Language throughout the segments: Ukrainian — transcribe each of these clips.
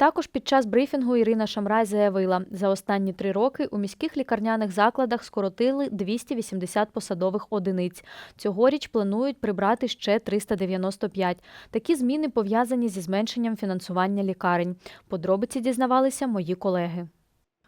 Також під час брифінгу Ірина Шамрай заявила, за останні три роки у міських лікарняних закладах скоротили 280 посадових одиниць. Цьогоріч планують прибрати ще 395. Такі зміни пов'язані зі зменшенням фінансування лікарень. Подробиці дізнавалися мої колеги.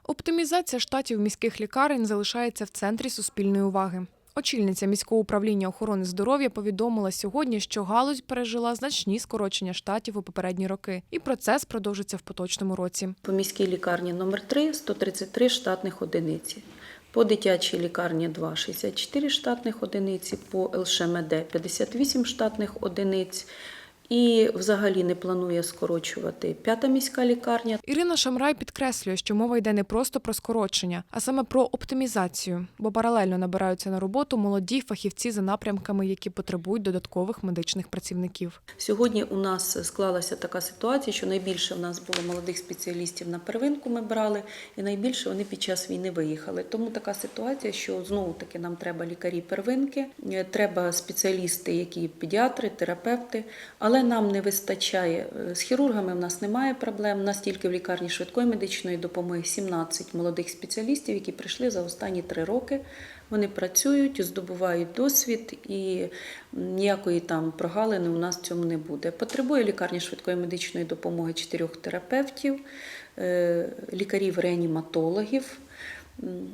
Оптимізація штатів міських лікарень залишається в центрі суспільної уваги. Очільниця міського управління охорони здоров'я повідомила сьогодні, що галузь пережила значні скорочення штатів у попередні роки, і процес продовжиться в поточному році. По міській лікарні номер 3 – 133 штатних одиниці. По дитячій лікарні 2 – 64 штатних одиниці, по ЛШМД 58 штатних одиниць. І взагалі не планує скорочувати п'ята міська лікарня. Ірина Шамрай підкреслює, що мова йде не просто про скорочення, а саме про оптимізацію, бо паралельно набираються на роботу молоді фахівці за напрямками, які потребують додаткових медичних працівників. Сьогодні у нас склалася така ситуація, що найбільше в нас було молодих спеціалістів на первинку ми брали, і найбільше вони під час війни виїхали. Тому така ситуація, що знову таки нам треба лікарі первинки, е, треба спеціалісти, які педіатри, терапевти, але нам не вистачає е, з хірургами. В нас немає проблем. У нас тільки в лікарні швидкої медичної допомоги 17 молодих спеціалістів, які прийшли за останні три роки. Вони працюють, здобувають досвід і ніякої там прогалини у нас в цьому не буде. Потребує лікарні швидкої медичної допомоги чотирьох терапевтів, е, лікарів-реаніматологів.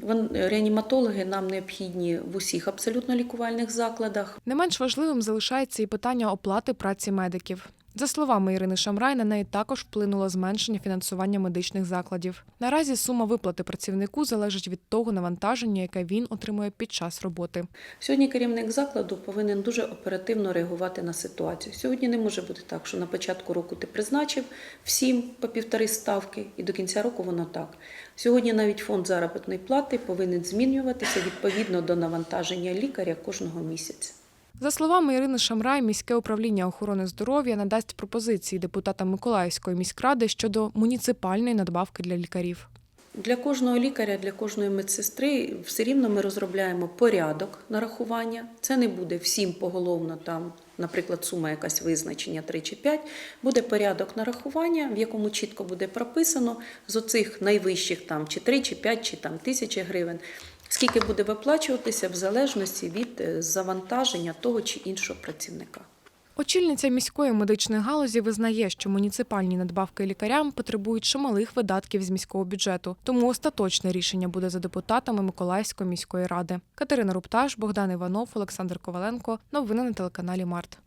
Вон- Реаніматологи нам необхідні в усіх абсолютно лікувальних закладах. Не менш важливим залишається і питання оплати праці медиків. За словами Ірини Шамрай, на неї також вплинуло зменшення фінансування медичних закладів. Наразі сума виплати працівнику залежить від того навантаження, яке він отримує під час роботи. Сьогодні керівник закладу повинен дуже оперативно реагувати на ситуацію. Сьогодні не може бути так, що на початку року ти призначив всім по півтори ставки, і до кінця року воно так. Сьогодні навіть фонд заробітної плати повинен змінюватися відповідно до навантаження лікаря кожного місяця. За словами Ірини Шамрай, міське управління охорони здоров'я надасть пропозиції депутатам Миколаївської міськради щодо муніципальної надбавки для лікарів. Для кожного лікаря, для кожної медсестри все рівно ми розробляємо порядок нарахування. Це не буде всім поголовно там, наприклад, сума якась визначення 3 чи 5. Буде порядок нарахування, в якому чітко буде прописано з оцих найвищих там чи 3, чи 5, чи там тисячі гривень. Скільки буде виплачуватися в залежності від е, завантаження того чи іншого працівника. Очільниця міської медичної галузі визнає, що муніципальні надбавки лікарям потребують чималих видатків з міського бюджету, тому остаточне рішення буде за депутатами Миколаївської міської ради. Катерина Рупташ, Богдан Іванов, Олександр Коваленко. Новини на телеканалі Март.